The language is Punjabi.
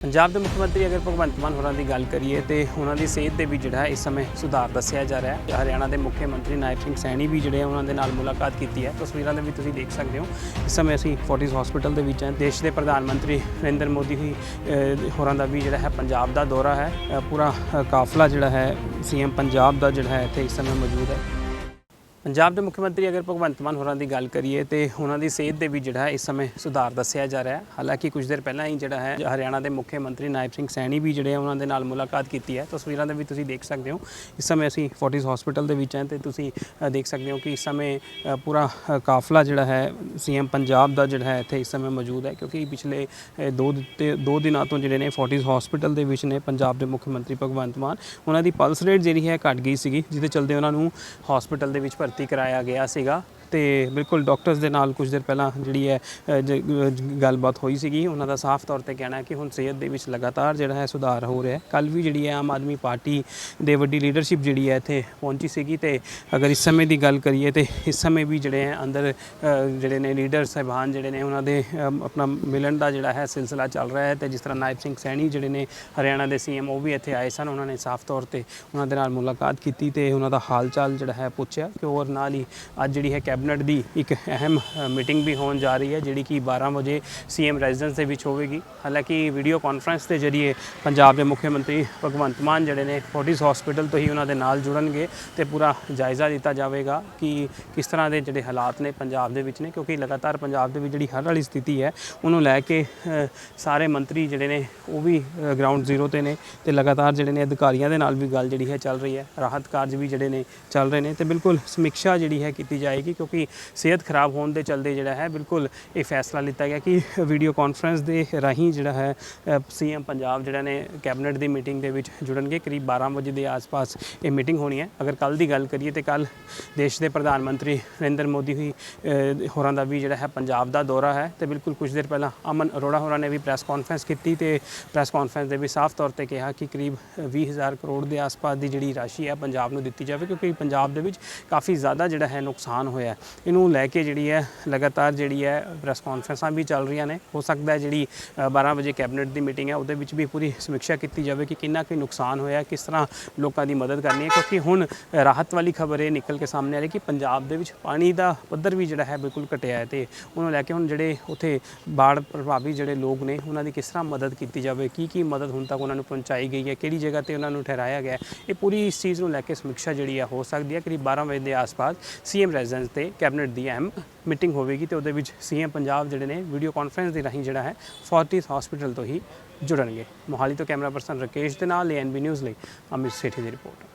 ਪੰਜਾਬ ਦੇ ਮੁੱਖ ਮੰਤਰੀ ਅਗਰ ਭਗਵੰਤ ਮਾਨ ਹੋਰਾਂ ਦੀ ਗੱਲ ਕਰੀਏ ਤੇ ਉਹਨਾਂ ਦੀ ਸਿਹਤ ਦੇ ਵੀ ਜਿਹੜਾ ਹੈ ਇਸ ਸਮੇਂ ਸੁਧਾਰ ਦੱਸਿਆ ਜਾ ਰਿਹਾ ਹੈ। ਹਰਿਆਣਾ ਦੇ ਮੁੱਖ ਮੰਤਰੀ ਨਾਇਬ ਸਿੰਘ ਸੈਣੀ ਵੀ ਜਿਹੜੇ ਉਹਨਾਂ ਦੇ ਨਾਲ ਮੁਲਾਕਾਤ ਕੀਤੀ ਹੈ। ਤਸਵੀਰਾਂ ਦੇ ਵੀ ਤੁਸੀਂ ਦੇਖ ਸਕਦੇ ਹੋ, ਇਸ ਸਮੇਂ ਅਸੀਂ ਫੋਰਟਿਸ ਹਸਪੀਟਲ ਦੇ ਵਿੱਚ ਹਾਂ। ਦੇਸ਼ ਦੇ ਪ੍ਰਧਾਨ ਮੰਤਰੀ ਨਰਿੰਦਰ ਮੋਦੀ ਹੀ ਹੋਰਾਂ ਦਾ ਵੀ ਜਿਹੜਾ ਹੈ ਪੰਜਾਬ ਦਾ ਦੌਰਾ ਹੈ। ਪੂਰਾ ਕਾਫਲਾ ਜਿਹੜਾ ਹੈ, ਸੀਐਮ ਪੰਜਾਬ ਦਾ ਜਿਹੜਾ ਹੈ ਇੱਥੇ ਇਸ ਸਮੇਂ ਮੌਜੂਦ ਹੈ। ਪੰਜਾਬ ਦੇ ਮੁੱਖ ਮੰਤਰੀ ਅਗਰ ਭਗਵੰਤ ਮਾਨ ਹੋਰਾਂ ਦੀ ਗੱਲ ਕਰੀਏ ਤੇ ਉਹਨਾਂ ਦੀ ਸਿਹਤ ਦੇ ਵੀ ਜਿਹੜਾ ਹੈ ਇਸ ਸਮੇਂ ਸੁਧਾਰ ਦੱਸਿਆ ਜਾ ਰਿਹਾ ਹੈ। ਹਾਲਾਂਕਿ ਕੁਝ ਦੇਰ ਪਹਿਲਾਂ ਹੀ ਜਿਹੜਾ ਹੈ ਹਰਿਆਣਾ ਦੇ ਮੁੱਖ ਮੰਤਰੀ ਨਾਇਬ ਸਿੰਘ ਸੈਣੀ ਵੀ ਜਿਹੜੇ ਉਹਨਾਂ ਦੇ ਨਾਲ ਮੁਲਾਕਾਤ ਕੀਤੀ ਹੈ। ਤਸਵੀਰਾਂ ਦੇ ਵੀ ਤੁਸੀਂ ਦੇਖ ਸਕਦੇ ਹੋ। ਇਸ ਸਮੇਂ ਅਸੀਂ ਫੋਰਟਿਸ ਹਸਪੀਟਲ ਦੇ ਵਿੱਚ ਹਾਂ ਤੇ ਤੁਸੀਂ ਦੇਖ ਸਕਦੇ ਹੋ ਕਿ ਇਸ ਸਮੇਂ ਪੂਰਾ ਕਾਫਲਾ ਜਿਹੜਾ ਹੈ ਸੀਐਮ ਪੰਜਾਬ ਦਾ ਜਿਹੜਾ ਹੈ ਇੱਥੇ ਇਸ ਸਮੇਂ ਮੌਜੂਦ ਹੈ ਕਿਉਂਕਿ ਪਿਛਲੇ ਅ, ਦੋ ਦਿੱਤੇ ਦੋ ਦਿਨਾਂ ਤੋਂ ਜਿਹੜੇ ਨੇ ਫੋਰਟਿਸ ਹਸਪੀਟਲ ਦੇ ਵਿੱਚ ਨੇ ਪੰਜਾਬ ਦੇ ਮੁੱਖ ਮੰਤਰੀ ਭਗਵੰਤ ਮਾਨ। ਉਹਨਾਂ ਦੀ ਪਲਸ ਰੇਟ ਜਿਹੜੀ ਹੈ ਘਟ ਗਈ ਸੀਗੀ ਜਿਹਦੇ ਚਲਦੇ ਉਹਨਾਂ ਨੂੰ ਹਸਪੀਟਲ ਦੇ ਵਿੱਚ ਭਰਤੀ ਕਰਾਇਆ ਗਿਆ ਸੀਗਾ। ਤੇ ਬਿਲਕੁਲ ਡਾਕਟਰਸ ਦੇ ਨਾਲ ਕੁਝ ਦਿਨ ਪਹਿਲਾਂ ਜਿਹੜੀ ਹੈ ਜ- ਗੱਲਬਾਤ ਹੋਈ ਸੀਗੀ। ਉਹਨਾਂ ਦਾ ਸਾਫ਼ ਤੌਰ ਤੇ ਕਹਿਣਾ ਹੈ ਕਿ ਹੁਣ ਸਿਹਤ ਦੇ ਵਿੱਚ ਲਗਾਤਾਰ ਜਿਹੜਾ ਹੈ ਸੁਧਾਰ ਹੋ ਰਿਹਾ ਹੈ। ਕੱਲ ਵੀ ਜਿਹੜੀ ਹੈ ਆਮ ਆਦਮੀ ਪਾਰਟੀ ਦੇ ਵੱਡੀ ਲੀਡਰਸ਼ਿਪ ਜਿਹੜੀ ਹੈ ਇੱਥੇ ਪਹੁੰਚੀ ਸੀਗੀ ਤੇ ਅਗਰ ਇਸ ਸਮੇਂ ਦੀ ਗੱਲ ਕਰੀਏ ਤੇ ਇਸ ਸਮੇਂ ਵੀ ਜਿਹੜੇ ਹੈ ਅੰਦਰ ਜਿਹੜੇ ਨੇ ਲੀਡਰ ਸਾਹਿਬਾਨ ਜਿਹੜੇ ਨੇ ਉਹਨਾਂ ਦੇ ਆਪਣਾ ਮਿਲਣ ਦਾ ਜਿਹੜਾ ਹੈ ਸਿਲਸਿਲਾ ਚੱਲ ਰਿਹਾ ਹੈ ਤੇ ਜਿਸ ਤਰ੍ਹਾਂ ਨਾਇਬ ਸਿੰਘ ਸੈਣੀ ਜਿਹੜੇ ਨੇ ਹਰਿਆਣਾ ਦੇ ਸੀਐਮ ਉਹ ਵੀ ਇੱਥੇ ਆਏ ਸਨ। ਉਹਨਾਂ ਨੇ ਸਾਫ਼ ਤੌਰ ਤੇ ਉਹਨਾਂ ਦੇ ਨਾਲ ਮੁਲਾਕਾਤ ਕੀਤੀ ਤੇ ਉਹਨਾਂ ਦਾ ਹਾਲ ਚਾਲ ਜਿਹੜਾ ਹੈ ਪੁੱਛਿਆ ਕਿ ਹੋਰ ਨਾਲ ਹੀ ਅੱਜ ਜਿਹੜੀ ਹੈ ਕੈਬਨਿਟ ਦੀ ਇੱਕ ਅਹਿਮ ਮੀਟਿੰਗ ਵੀ ਹੋਣ ਜਾ ਰਹੀ ਹੈ, ਜਿਹੜੀ ਕਿ 12 ਵਜੇ ਸੀਐਮ ਰੈਜ਼ੀਡੈਂਸ ਦੇ ਵਿੱਚ ਹੋਵੇਗੀ। ਹਾਲਾਂਕਿ ਵੀਡੀਓ ਕਾਨਫਰੰਸ ਦੇ ਜ਼ਰੀਏ ਪੰਜਾਬ ਦੇ ਮੁੱਖ ਮੰਤਰੀ ਭਗਵੰਤ ਮਾਨ ਜਿਹੜੇ ਨੇ ਫੋਰਟਿਸ ਹਸਪੀਟਲ ਤੋਂ ਹੀ ਉਹਨਾਂ ਦੇ ਨਾਲ ਜੁੜਨਗੇ ਤੇ ਪੂਰਾ ਜਾਇਜ਼ਾ ਦਿੱਤਾ ਜਾਵੇਗਾ ਕਿ ਕਿਸ ਤਰ੍ਹਾਂ ਦੇ ਜਿਹੜੇ ਹਾਲਾਤ ਨੇ ਪੰਜਾਬ ਦੇ ਵਿੱਚ ਨੇ, ਕਿਉਂਕਿ ਲਗਾਤਾਰ ਪੰਜਾਬ ਦੇ ਵਿੱਚ ਜਿਹੜੀ ਹਰ ਵਾਲੀ ਸਥਿਤੀ ਹੈ, ਉਹਨੂੰ ਲੈ ਕੇ ਸਾਰੇ ਮੰਤਰੀ ਜਿਹੜੇ ਨੇ ਉਹ ਵੀ ਗਰਾਊਂਡ ਜ਼ੀਰੋ ਤੇ ਨੇ ਤੇ ਲਗਾਤਾਰ ਜਿਹੜੇ ਨੇ ਅਧਿਕਾਰੀਆਂ ਦੇ ਨਾਲ ਵੀ ਗੱਲ ਜਿਹੜੀ ਹੈ ਚੱਲ ਰਹੀ ਹੈ, ਰਾਹਤ ਕਾਰਜ ਵੀ ਜਿਹੜੇ ਨੇ ਚੱਲ ਰਹੇ ਨੇ ਤੇ ਬਿਲਕੁਲ ਸਮੀਖਿਆ ਜਿਹੜੀ ਹੈ ਕੀਤੀ ਜਾਏਗੀ, ਕਿਉਂਕਿ ਸਿਹਤ ਖਰਾਬ ਹੋਣ ਦੇ ਚਲਦੇ ਜਿਹੜਾ ਹੈ, ਬਿਲਕੁਲ ਇਹ ਫੈਸਲਾ ਲਿੱਤਾ ਗਿਆ ਕਿ ਵੀਡੀਓ ਕਾਨਫਰੰਸ ਦੇ ਰਾਹੀਂ ਜਿਹੜਾ ਹੈ ਸੀਐਮ ਪੰਜਾਬ ਜਿਹੜਾ ਨੇ ਕੈਬਨਿਟ ਦੀ ਮੀਟਿੰਗ ਦੇ ਵਿੱਚ ਜੁੜਨਗੇ। ਕਰੀਬ 12 ਵਜੇ ਦੇ ਆਸ-ਪਾਸ ਇਹ ਮੀਟਿੰਗ ਹੋਣੀ ਹੈ। ਅਗਰ ਕੱਲ ਦੀ ਗੱਲ ਕਰੀਏ ਤੇ ਕੱਲ ਦੇਸ਼ ਦੇ ਪ੍ਰਧਾਨ ਮੰਤਰੀ ਨਰਿੰਦਰ ਮੋਦੀ ਹੀ ਹੋਰਾਂ ਦਾ ਵੀ ਜਿਹੜਾ ਹੈ ਪੰਜਾਬ ਦਾ ਦੌਰਾ ਹੈ ਤੇ ਬਿਲਕੁਲ ਕੁਝ ਦੇਰ ਪਹਿਲਾਂ ਅਮਨ ਅਰੋੜਾ ਹੋਰਾਂ ਨੇ ਵੀ ਪ੍ਰੈਸ ਕਾਨਫਰੰਸ ਕੀਤੀ ਤੇ ਪ੍ਰੈਸ ਕਾਨਫਰੰਸ ਦੇ ਵਿੱਚ ਸਾਫ਼ ਤੌਰ ਤੇ ਕਿਹਾ ਕਿ ਕਰੀਬ 20000 ਕਰੋੜ ਦੇ ਆਸ-ਪਾਸ ਦੀ ਜਿਹੜੀ ਰਾਸ਼ੀ ਹੈ ਪੰਜਾਬ ਨੂੰ ਦਿੱਤੀ ਜਾਵੇ ਕਿਉਂਕਿ ਪੰਜਾਬ ਦੇ ਵਿੱਚ ਕਾਫੀ ਜ਼ਿਆਦਾ ਜਿਹੜਾ ਹੈ ਨੁਕਸਾਨ ਹੋਇਆ ਇਹਨੂੰ ਲੈ ਕੇ ਜਿਹੜੀ ਹੈ ਲਗਾਤਾਰ ਜਿਹੜੀ ਹੈ ਪ੍ਰੈਸ ਕਾਨਫਰੰਸਾਂ ਵੀ ਚੱਲ ਰਹੀਆਂ ਨੇ। ਹੋ ਸਕਦਾ ਹੈ ਜਿਹੜੀ ਅ, 12 ਵਜੇ ਕੈਬਨਿਟ ਦੀ ਮੀਟਿੰਗ ਹੈ ਉਹਦੇ ਵਿੱਚ ਵੀ ਪੂਰੀ ਸਮੀਖਿਆ ਕੀਤੀ ਜਾਵੇ ਕਿ ਕਿੰਨਾ ਕੁ ਨੁਕਸਾਨ ਹੋਇਆ ਕਿਸ ਤਰ੍ਹਾਂ ਲੋਕਾਂ ਦੀ ਮਦਦ ਕਰਨੀ ਹੈ ਕਿਉਂਕਿ ਹੁਣ ਰਾਹਤ ਵਾਲੀ ਖਬਰ ਇਹ ਨਿਕਲ ਕੇ ਸਾਹਮਣੇ ਆ ਰਹੀ ਕਿ ਪੰਜਾਬ ਦੇ ਵਿੱਚ ਪਾਣੀ ਦਾ ਪੱਧਰ ਵੀ ਜਿਹੜਾ ਹੈ ਬਿਲਕੁਲ ਘਟਿਆ ਹੈ ਤੇ ਉਹਨੂੰ ਲੈ ਕੇ ਹੁਣ ਜਿਹੜੇ ਉੱਥੇ ਬਾੜ ਪ੍ਰਭਾਵੀ ਜਿਹੜੇ ਲੋਕ ਨੇ ਉਹਨਾਂ ਦੀ ਕਿਸ ਤਰ੍ਹਾਂ ਮਦਦ ਕੀਤੀ ਜਾਵੇ ਕੀ ਕੀ ਮਦਦ ਹੁਣ ਤੱਕ ਉਹਨਾਂ ਨੂੰ ਪਹੁੰਚਾਈ ਗਈ ਹੈ ਕਿਹੜੀ ਜਗ੍ਹਾ ਤੇ ਉਹਨਾਂ ਨੂੰ ਠਹਿਰਾਇਆ ਗਿਆ ਇਹ ਪੂਰੀ ਇਸ ਚੀਜ਼ ਨੂੰ ਲੈ ਕੇ ਸਮੀਖਿਆ ਜਿਹੜੀ ਹੈ ਹੋ ਸਕਦੀ ਹੈ ਕਰੀਬ 12 ਵਜੇ ਦੇ ਆਸ-ਪਾਸ ਸੀਐਮ ਰੈਜ਼ੀਡੈਂਸ ਤੇ ਕੈਬਨਿਟ ਦੀ ਅਹਿਮ ਮੀਟਿੰਗ ਹੋਵੇਗੀ ਤੇ ਉਹਦੇ ਵਿੱਚ ਸੀਐਮ ਪੰਜਾਬ ਜਿਹੜੇ ਨੇ ਵੀਡੀਓ ਕਾਨਫਰੰਸ ਦੇ ਰਾਹੀਂ ਜਿਹੜਾ ਹੈ ਫੋਰਟਿਸ ਹਸਪੀਟਲ ਤੋਂ ਹੀ ਜੁੜਨਗੇ। ਮੋਹਾਲੀ ਤੋਂ ਕੈਮਰਾ ਪਰਸਨ ਰਕੇਸ਼ ਦੇ ਨਾਲ ਐਨਬੀ ਨਿਊਜ਼ ਲਈ ਅਮਿਤ ਸੇਠੀ ਦੀ ਰਿਪੋਰਟ।